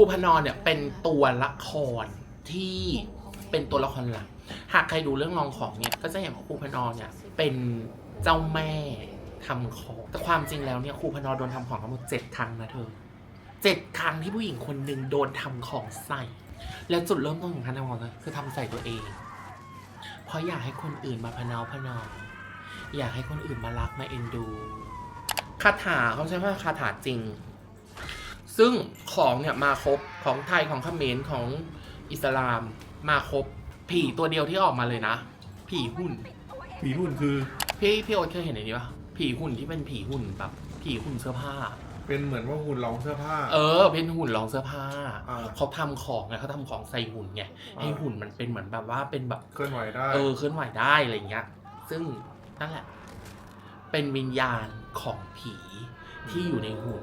รูพนอนเนี่ยเป็นตัวละครที่เป็นตัวละครหลัก หากใครดูเรื่องรองของเนี่ยก็จะเห็นว่าครูพนอนเนี่ยเป็นเจ้าแม่ทำของ แต่ความจริงแล้วเนี่ยครูพนอนโดนทำของทั้งหมดเจ็ดครั้งนะเธอเจ็ดครั้งที่ผู้หญิงคนหนึ่งโดนทำของใส่ แล้วจุดเริ่มต้นของการทำของนั้นคือทำใส่ตัวเอง เพราะอยากให้คนอื่นมาพนาวพนออยากให้คนอื่นมารักมาเอ็นดู คาถาเขาใช้ว่าคาถาจริง ซึ่ง ของเนี่ยมาครบของไทยของเขมรของอิสลามมาครบผีตัวเดียวที่ออกมาเลยนะ ผีหุ่น ผีหุ่นคือ พี่พี่โอ๊ตเคยเห็นอันนี้ปะผีหุ่นที่เป็นผีหุ่นแบบผีหุ่นเสื้อผ้า เป็นเหมือนว่าหุ่นรองเสื้อผ้า เออ เป็นหุ่นรองเสื้อผ้าอ่า เขาทำของไงเขาทำของใส่หุ่นไงให้อ่าหุ่นมันเป็นเหมือนแบบว่าเป็นแบบ เคลื่อนไหวได้ เออเคลื่อนไหวได้อะไรเงี้ย ซึ่งนั่นแหละ เป็นวิญญาณของผีที่อยู่ในหุ่น